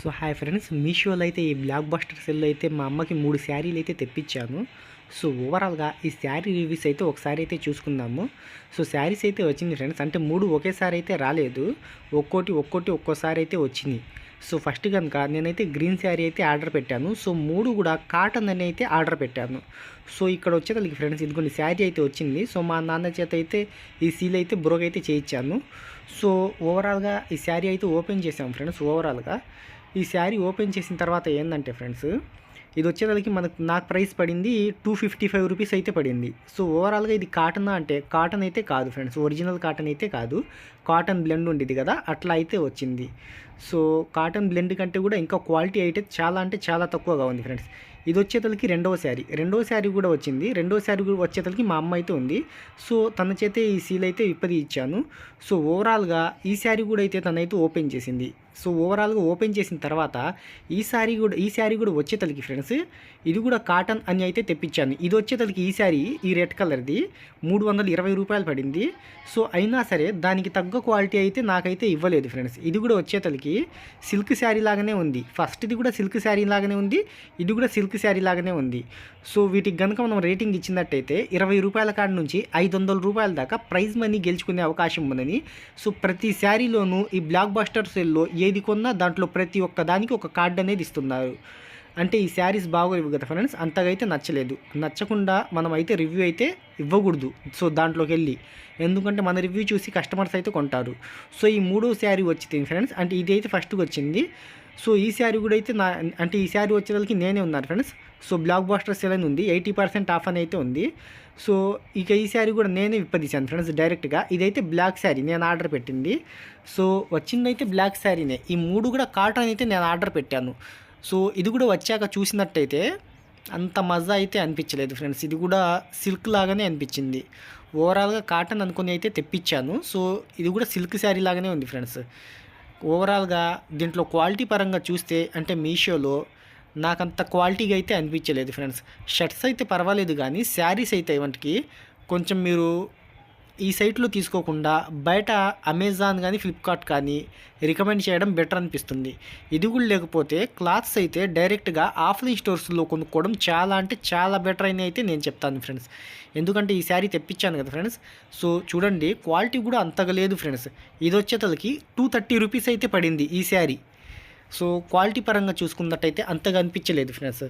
So hi friends మీషోలో అయితే ఈ బ్లాక్ బస్టర్ సెల్ అయితే మా అమ్మకి మూడు శారీలు అయితే తెప్పించాను. సో ఓవరాల్గా ఈ శారీ రివ్యూస్ అయితే ఒకసారి అయితే చూసుకుందాము. సో శారీస్ అయితే వచ్చింది ఫ్రెండ్స్ అంటే మూడు ఒకేసారి అయితే రాలేదు. ఒక్కోటి ఒక్కోటి ఒక్కోసారి అయితే వచ్చింది. సో ఫస్ట్ కనుక నేనైతే గ్రీన్ శారీ అయితే ఆర్డర్ పెట్టాను. సో మూడు కూడా కాటన్ అని అయితే ఆర్డర్ పెట్టాను. సో ఇక్కడ వచ్చేదానికి ఫ్రెండ్స్ ఇది కొన్ని శారీ అయితే వచ్చింది. సో మా నాన్న చేత అయితే ఈ సీల్ అయితే బ్రోగ్ అయితే చేయించాను. సో ఓవరాల్గా ఈ శారీ అయితే ఓపెన్ చేసాం ఫ్రెండ్స్ ఓవరాల్గా ఈ శారీ ఓపెన్ చేసిన తర్వాత ఏంటంటే ఫ్రెండ్స్ ఇది వచ్చేదానికి మనకు నాకు ప్రైస్ పడింది టూ ఫిఫ్టీ ఫైవ్ రూపీస్ అయితే పడింది. సో ఓవరాల్గా ఇది కాటన్ అంటే కాటన్ అయితే కాదు ఫ్రెండ్స్ ఒరిజినల్ కాటన్ అయితే కాదు. కాటన్ బ్లెండ్ ఉండేది కదా అట్లా అయితే వచ్చింది. సో కాటన్ బ్లెండ్ కంటే కూడా ఇంకా క్వాలిటీ అయితే చాలా అంటే చాలా తక్కువగా ఉంది ఫ్రెండ్స్. ఇది వచ్చేతలకి రెండవ శారీ. రెండవ శారీ కూడా వచ్చింది. రెండవ శారీ కూడా వచ్చేతలకి మా అమ్మ అయితే ఉంది. సో తన చేతే ఈ సీల్ అయితే ఇప్పది ఇచ్చాను. సో ఓవరాల్గా ఈ శారీ కూడా అయితే తనైతే ఓపెన్ చేసింది. సో ఓవరాల్గా ఓపెన్ చేసిన తర్వాత ఈ శారీ కూడా ఈ శారీ కూడా వచ్చేతలకి ఫ్రెండ్స్ ఇది కూడా కాటన్ అని అయితే తెప్పించాను. ఇది వచ్చేతలకి ఈ శారీ ఈ రెడ్ కలర్ది. మూడు వందల ఇరవై రూపాయలు పడింది. సో అయినా సరే దానికి తగ్గ క్వాలిటీ అయితే నాకైతే ఇవ్వలేదు ఫ్రెండ్స్. ఇది కూడా వచ్చేతలకి సిల్క్ శారీ లాగానే ఉంది. ఫస్ట్ది కూడా సిల్క్ శారీ లాగానే ఉంది. ఇది కూడా సిల్క్ శారీ లాగానే ఉంది. సో వీటికి కనుక మనం రేటింగ్ ఇచ్చినట్టయితే ఇరవై రూపాయల కాడ నుంచి ఐదు వందల రూపాయల దాకా ప్రైజ్ మనీ గెలుచుకునే అవకాశం ఉందని. సో ప్రతి శారీలోనూ ఈ బ్లాక్ బస్టర్ సెల్లో ఏది కొన్నా దాంట్లో ప్రతి ఒక్క దానికి ఒక కార్డు అనేది ఇస్తున్నారు. అంటే ఈ శారీస్ బాగోలేవు కదా ఫ్రెండ్స్ అంతగా అయితే నచ్చలేదు. నచ్చకుండా మనం అయితే రివ్యూ అయితే ఇవ్వకూడదు. సో దాంట్లోకి వెళ్ళి. ఎందుకంటే మన రివ్యూ చూసి కస్టమర్స్ అయితే కొంటారు. సో ఈ మూడో శారీ వచ్చింది ఫ్రెండ్స్ అంటే ఇది అయితే ఫస్ట్కి వచ్చింది. సో ఈ శారీ కూడా అయితే నా అంటే ఈ శారీ వచ్చేదానికి నేనే ఉన్నాను friends so black buster cell అని ఉంది. ఎయిటీ పర్సెంట్ ఆఫ్ అని అయితే ఉంది. సో ఇక ఈ శారీ కూడా నేనే విప్పదీశాను ఫ్రెండ్స్ డైరెక్ట్గా ఇదైతే బ్లాక్ శారీ. నేను ఆర్డర్ పెట్టింది. సో వచ్చిందైతే బ్లాక్ శారీనే. ఈ మూడు కూడా కాటన్ అయితే నేను ఆర్డర్ పెట్టాను. సో ఇది కూడా వచ్చాక చూసినట్టయితే అంత మజా అయితే అనిపించలేదు ఫ్రెండ్స్. ఇది కూడా సిల్క్ లాగానే అనిపించింది. ఓవరాల్గా కాటన్ అనుకుని అయితే తెప్పించాను. సో ఇది కూడా సిల్క్ శారీ లాగానే ఉంది ఫ్రెండ్స్. ఓవరాల్గా దీంట్లో క్వాలిటీ పరంగా చూస్తే అంటే మీషోలో నాకంత క్వాలిటీగా అయితే అనిపించలేదు ఫ్రెండ్స్. షర్ట్స్ అయితే పర్వాలేదు కానీ శారీస్ అయితే వాటికి కొంచెం మీరు ఈ సైట్లో తీసుకోకుండా బయట అమెజాన్ కానీ ఫ్లిప్కార్ట్ కానీ రికమెండ్ చేయడం బెటర్ అనిపిస్తుంది. ఇది కూడా లేకపోతే క్లాత్స్ అయితే డైరెక్ట్గా ఆఫ్లైన్ స్టోర్స్లో కొనుక్కోవడం చాలా అంటే చాలా బెటర్ అని అయితే నేను చెప్తాను ఫ్రెండ్స్. ఎందుకంటే ఈ శారీ తెప్పించాను కదా ఫ్రెండ్స్. సో చూడండి క్వాలిటీ కూడా అంతగా లేదు ఫ్రెండ్స్. ఇది వచ్చేతలకి టూ థర్టీ రూపీస్ అయితే పడింది ఈ శారీ. సో క్వాలిటీ పరంగా చూసుకున్నట్టయితే అంతగా అనిపించలేదు ఫ్రెండ్స్.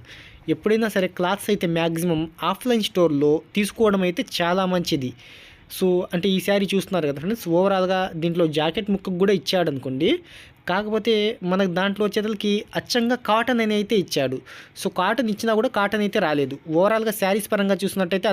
ఎప్పుడైనా సరే క్లాత్స్ అయితే మ్యాక్సిమం ఆఫ్లైన్ స్టోర్లో తీసుకోవడం అయితే చాలా మంచిది. సో అంటే ఈ శారీ చూస్తున్నారు కదా ఫ్రెండ్స్ ఓవరాల్గా దీంట్లో జాకెట్ ముక్కకు కూడా ఇచ్చాడు అనుకోండి కాకపోతే మనకు దాంట్లో వచ్చేసరికి అచ్చంగా కాటన్ అని అయితే ఇచ్చాడు. సో కాటన్ ఇచ్చినా కూడా కాటన్ అయితే రాలేదు. ఓవరాల్గా శారీస్ పరంగా చూసినట్టయితే